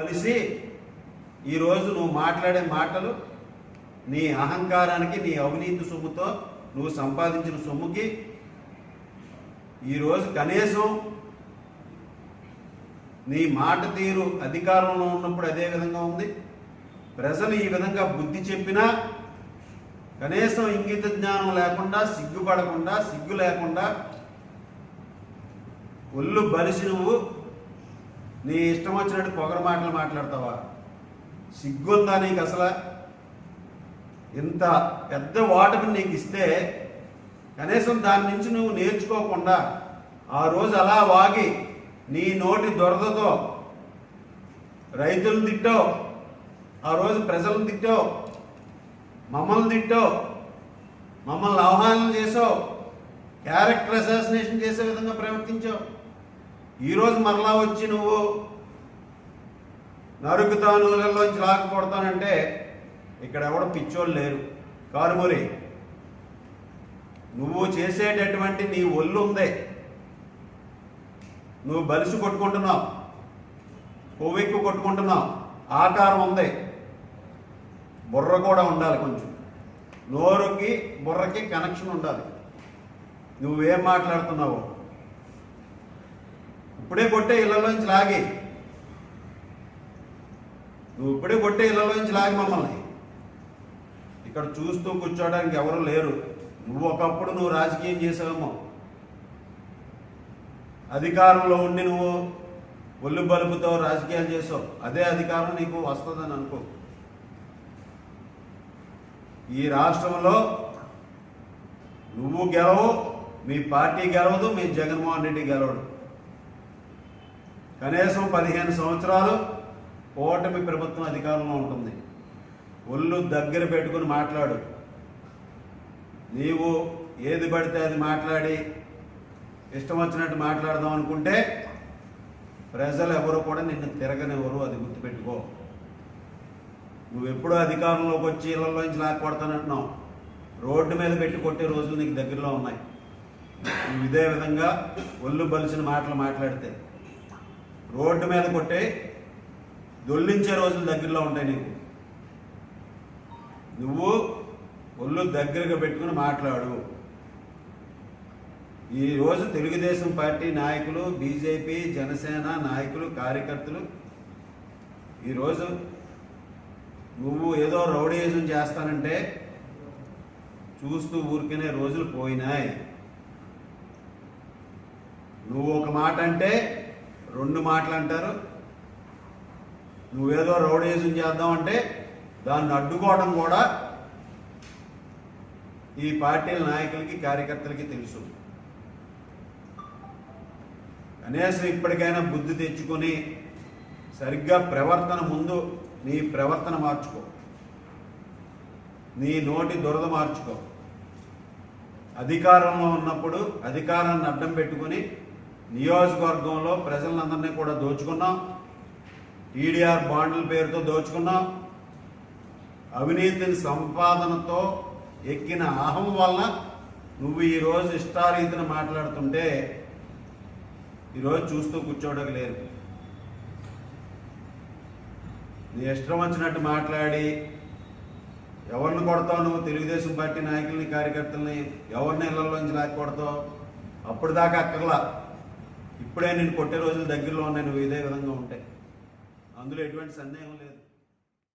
కలిసి ఈరోజు నువ్వు మాట్లాడే మాటలు నీ అహంకారానికి నీ అవినీతి సొమ్ముతో నువ్వు సంపాదించిన సొమ్ముకి ఈరోజు కనీసం నీ మాట తీరు అధికారంలో ఉన్నప్పుడు అదే విధంగా ఉంది. ప్రజలు ఈ విధంగా బుద్ధి చెప్పినా కనీసం ఇంగిత జ్ఞానం లేకుండా సిగ్గుపడకుండా సిగ్గు లేకుండా ఒళ్ళు బలిసి నువ్వు నీ ఇష్టం వచ్చినట్టు పొగరు మాటలు మాట్లాడతావా? సిగ్గుందా నీకు అసలు? ఇంత పెద్ద ఓటమిని నీకు ఇస్తే కనీసం దాని నుంచి నువ్వు నేర్చుకోకుండా ఆ రోజు అలా వాగి నీ నోటి దొరదతో రైతులను తిట్టో ఆ రోజు ప్రజలను తిట్టో మమ్మల్ని తిట్టో మమ్మల్ని ఆహ్వానం చేసావు క్యారెక్టర్ అసాసినేషన్ చేసే విధంగా ప్రవర్తించావు. ఈరోజు మరలా వచ్చి నువ్వు నరుకుతా నూనెల్లోంచి లాక్కొడతానంటే ఇక్కడ ఎవడ పిచ్చోళ్ళు లేరు. కారుమూరి నువ్వు చేసేటటువంటి నీ ఒళ్ళు ఉందే. నువ్వు బలుసు కొట్టుకుంటున్నావు. కొవ్వెక్కు కొట్టుకుంటున్నావు. ఆకారం ఉంది. బుర్ర కూడా ఉండాలి కొంచెం. నోరుకి బుర్రకి కనెక్షన్ ఉండాలి. నువ్వేం మాట్లాడుతున్నావు? ఇప్పుడే కొట్టే ఇళ్ళలోంచి లాగి. నువ్వు ఇప్పుడే కొట్టే ఇళ్ళలోంచి లాగి మమ్మల్ని. ఇక్కడ చూస్తూ కూర్చోవడానికి ఎవరు లేరు. నువ్వు ఒకప్పుడు నువ్వు రాజకీయం చేసావేమో అధికారంలో ఉండి నువ్వు ఒళ్ళు బలుపుతో రాజకీయాలు చేసావు. అదే అధికారం నీకు వస్తుందని అనుకో. ఈ రాష్ట్రంలో నువ్వు గెలవు మీ పార్టీ గెలవదు మీ జగన్మోహన్ రెడ్డి గెలవడు. కనీసం పదిహేను సంవత్సరాలు ఓటమి ప్రభుత్వం అధికారంలో ఉంటుంది. ఒళ్ళు దగ్గర పెట్టుకుని మాట్లాడు. నీవు ఏది పడితే అది మాట్లాడి ఇష్టం వచ్చినట్టు మాట్లాడదాం అనుకుంటే ప్రజలు ఎవరు కూడా నిన్ను తిరగనివ్వరు అది గుర్తుపెట్టుకో. నువ్వు ఎప్పుడూ అధికారంలోకి వచ్చి ఇళ్ళలోంచి లాక్కొడతానంటున్నావు. రోడ్డు మీద పెట్టి కొట్టే రోజులు నీకు దగ్గరలో ఉన్నాయి. నువ్వు ఇదే విధంగా ఒళ్ళు బలిసిన మాటలు మాట్లాడితే రోడ్డు మీద కొట్టే దొల్లించే రోజులు దగ్గరలో ఉంటాయి నీకు. నువ్వు ఒళ్ళు దగ్గరగా పెట్టుకుని మాట్లాడు. ఈరోజు తెలుగుదేశం పార్టీ నాయకులు బీజేపీ జనసేన నాయకులు కార్యకర్తలు ఈరోజు నువ్వు ఏదో రౌడీయిజం చేస్తానంటే చూస్తూ ఊరికనే రోజులు పోయినాయి. నువ్వు ఒక మాట అంటే రెండు మాటలు అంటారు. నువ్వేదో చేద్దాం చేద్దామంటే దాన్ని అడ్డుకోవడం కూడా ఈ పార్టీల నాయకులకి కార్యకర్తలకి తెలుసు. కనీసం ఇప్పటికైనా బుద్ధి తెచ్చుకొని సరిగ్గా ప్రవర్తన ముందు నీ ప్రవర్తన మార్చుకో. నీ నోటి దురద మార్చుకో. అధికారంలో ఉన్నప్పుడు అధికారాన్ని అడ్డం పెట్టుకొని నియోజకవర్గంలో ప్రజలందరినీ కూడా దోచుకున్నాం. టీడీఆర్ బాండ్ల పేరుతో దోచుకున్నాం. అవినీతిని సంపాదనతో ఎక్కిన అహం వలన నువ్వు ఈరోజు ఇష్టారీతిని మాట్లాడుతుంటే ఈరోజు చూస్తూ కూర్చోవడం లేదు నీ ఇష్టం వచ్చినట్టు మాట్లాడి ఎవరిని కొడతావు నువ్వు? తెలుగుదేశం పార్టీ నాయకుల్ని కార్యకర్తల్ని ఎవరిని ఇళ్ళలోంచి లాక్కి కొడతావు అప్పుడు దాకా అక్కర్లా. ఇప్పుడే నేను కొట్టే రోజులు దగ్గరలో ఉన్నాయి నువ్వు ఇదే విధంగా ఉంటాయి అందులో ఎటువంటి సందేహం లేదు.